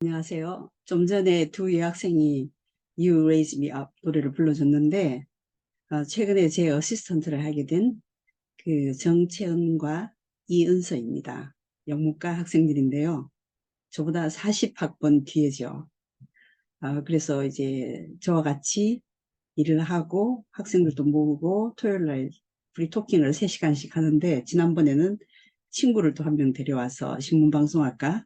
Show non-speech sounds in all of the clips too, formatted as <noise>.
안녕하세요. 좀 전에 두 여학생이 You Raise Me Up 노래를 불러줬는데 어, 최근에 제 어시스턴트를 하게 된 그 정채은과 이은서입니다. 영문과 학생들인데요. 저보다 40학번 뒤에죠. 어, 그래서 이제 저와 같이 일을 하고 학생들도 모으고 토요일날 프리토킹을 3시간씩 하는데 지난번에는 친구를 또 한 명 데려와서 신문방송학과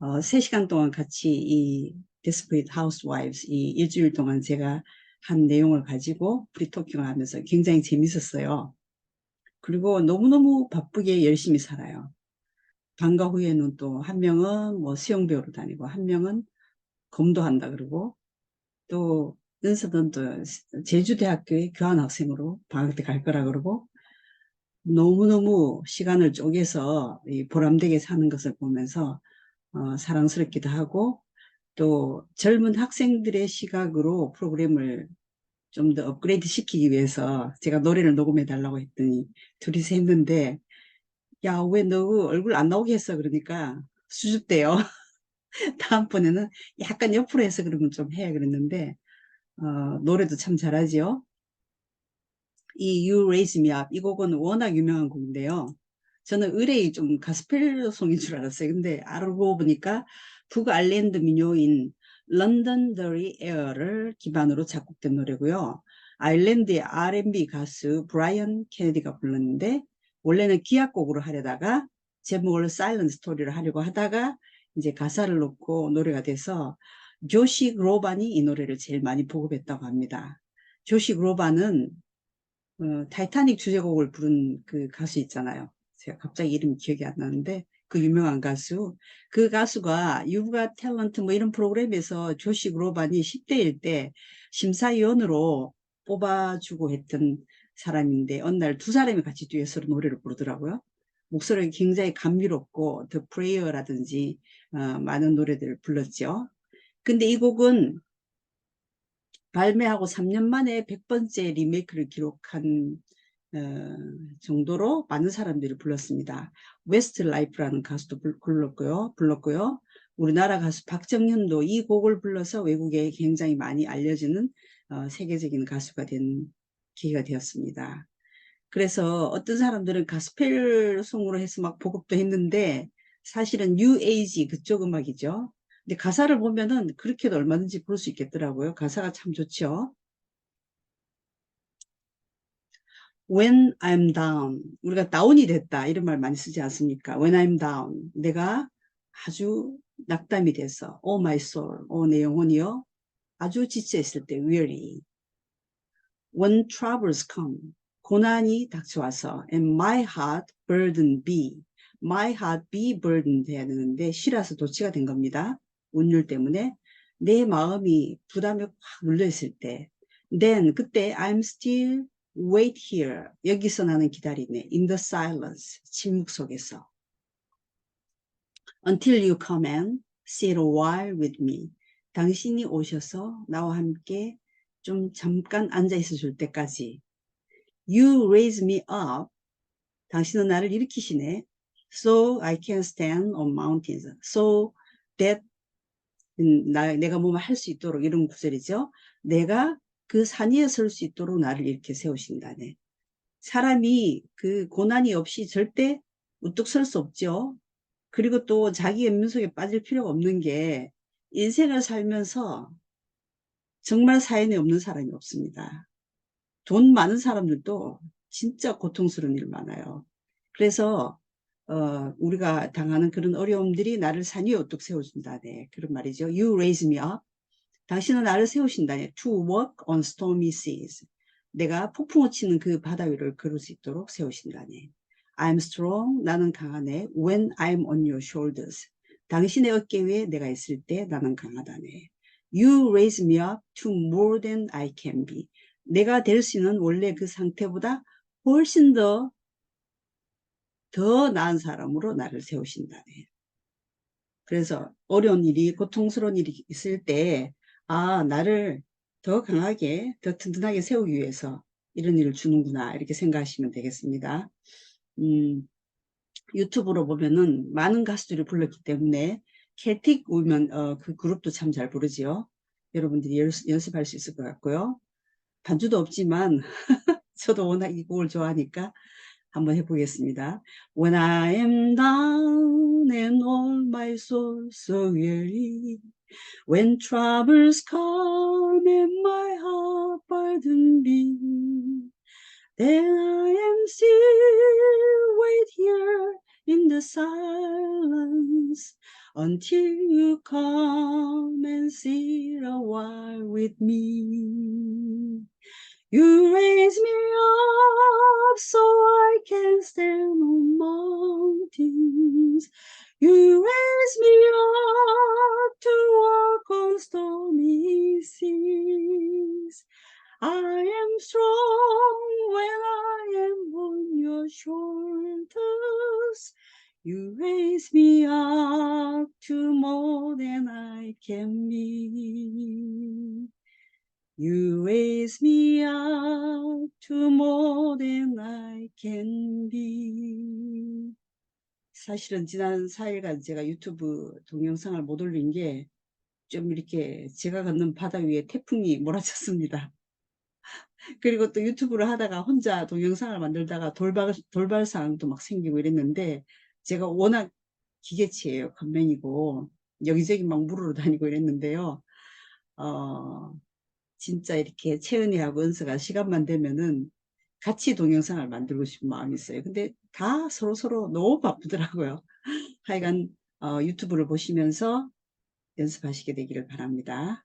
어, 3시간 동안 같이 이 Desperate Housewives 이 일주일 동안 제가 한 내용을 가지고 프리토킹을 하면서 굉장히 재밌었어요. 그리고 너무너무 바쁘게 열심히 살아요. 방과 후에는 또 한 명은 뭐 수영 배우러 다니고 한 명은 검도 한다 그러고 또 은서는 또 제주대학교에 교환학생으로 방학 때 갈 거라 그러고 너무너무 시간을 쪼개서 이 보람되게 사는 것을 보면서 어, 사랑스럽기도 하고 또 젊은 학생들의 시각으로 프로그램을 좀 더 업그레이드 시키기 위해서 제가 노래를 녹음해 달라고 했더니 둘이서 했는데 야 왜 너 얼굴 안 나오게 했어? 그러니까 수줍대요. <laughs> 다음번에는 약간 옆으로 해서 그러면 좀 해 그랬는데 어, 노래도 참 잘하지요 이 You Raise Me Up 이 곡은 워낙 유명한 곡인데요 저는 의뢰이 좀 가스펠송인 줄 알았어요 근데 알고 보니까 북아일랜드 민요인 런던 더리 에어를 기반으로 작곡된 노래고요. 아일랜드의 R&B 가수 브라이언 케네디가 불렀는데 원래는 기악곡으로 하려다가 제목을 사일런트 스토리를 하려고 하다가 이제 가사를 넣고 노래가 돼서 조시 그로반이 이 노래를 제일 많이 보급했다고 합니다. 조시 그로반은 어, 타이타닉 주제곡을 부른 그 가수 있잖아요. 제가 갑자기 이름이 기억이 안 나는데 그 유명한 가수 그 가수가 유가 탤런트 뭐 이런 프로그램에서 조시 그로반이 10대일 때 심사위원으로 뽑아주고 했던 사람인데 어느 날 두 사람이 같이 듀엣으로 노래를 부르더라고요. 목소리가 굉장히 감미롭고 더 프레이어라든지 어, 많은 노래들을 불렀죠. 근데 이 곡은 발매하고 3년 만에 100번째 리메이크를 기록한 어, 정도로 많은 사람들이 불렀습니다. 웨스트 라이프라는 가수도 불렀고요. 불렀고요. 우리나라 가수 박정현도 이 곡을 불러서 외국에 굉장히 많이 알려지는 어, 세계적인 가수가 된 계기가 되었습니다. 그래서 어떤 사람들은 가스펠송으로 해서 막 보급도 했는데 사실은 뉴 에이지 그쪽 음악이죠. 근데 가사를 보면은 그렇게도 얼마든지 부를 수 있겠더라고요. 가사가 참 좋죠. When I'm down 우리가 다운이 됐다 이런 말 많이 쓰지 않습니까 when I'm down 내가 아주 낙담이 돼서 oh my soul oh 내 영혼이요 아주 지쳐 있을 때 weary when troubles come 고난이 닥쳐와서 and my heart burden be my heart be burdened 해야 되는데 쉬라서 도치가 된 겁니다 운율 때문에 내 마음이 부담에 확 눌려 있을 때 then 그때 I'm still wait here. 여기서 나는 기다리네. in the silence. 침묵 속에서. until you come and sit a while with me. 당신이 오셔서 나와 함께 좀 잠깐 앉아 있어 줄 때까지. you raise me up. 당신은 나를 일으키시네. so I can stand on mountains. so that 나, 내가 뭐뭐 할수 있도록 이런 구절이죠. 내가 그 산 위에 설 수 있도록 나를 이렇게 세우신다네. 사람이 그 고난이 없이 절대 우뚝 설 수 없죠. 그리고 또 자기 연민 속에 빠질 필요가 없는 게 인생을 살면서 정말 사연이 없는 사람이 없습니다. 돈 많은 사람들도 진짜 고통스러운 일 많아요. 그래서 어, 우리가 당하는 그런 어려움들이 나를 산 위에 우뚝 세워준다 네. 그런 말이죠. You raise me up. 당신은 나를 세우신다네. To walk on stormy seas. 내가 폭풍우 치는 그 바다 위를 걸을 수 있도록 세우신다네. I'm strong. 나는 강하네. When I'm on your shoulders. 당신의 어깨 위에 내가 있을 때 나는 강하다네. You raise me up to more than I can be. 내가 될 수 있는 원래 그 상태보다 훨씬 더, 더 나은 사람으로 나를 세우신다네. 그래서 어려운 일이, 고통스러운 일이 있을 때 아, 나를 더 강하게, 더 든든하게 세우기 위해서 이런 일을 주는구나 이렇게 생각하시면 되겠습니다. 음, 유튜브로 보면은 많은 가수들이 불렀기 때문에 캐틱 우먼 어, 그 그룹도 참 잘 부르지요. 여러분들이 연습, 연습 할 수 있을 것 같고요. 반주도 없지만 <laughs> 저도 워낙 이 곡을 좋아하니까 한번 해보겠습니다. When I am down and all my soul so weary When troubles come and my heart burden be Then I am still wait here in the silence until you come and sit a while with me. You raise me up so I can stand on mountains. You raise me up to walk on stormy seas. I am strong when I am on your shoulders. You raise me up to more than I can be. You raise me up to more than I can be. 사실은 지난 4일간 제가 유튜브 동영상을 못 올린 게 좀 이렇게 제가 걷는 바다 위에 태풍이 <laughs> 몰아쳤습니다. 그리고 또 유튜브를 하다가 혼자 동영상을 만들다가 돌발, 돌발 상황도 막 생기고 이랬는데 제가 워낙 기계치예요. 건맹이고 여기저기 막 물으러 다니고 이랬는데요. 어, 진짜 이렇게 채은이하고 은서가 시간만 되면은 같이 동영상을 만들고 싶은 마음이 있어요. 근데 다 서로 서로 너무 바쁘더라고요. <laughs> 하여간 어, 유튜브를 보시면서 연습하시게 되기를 바랍니다.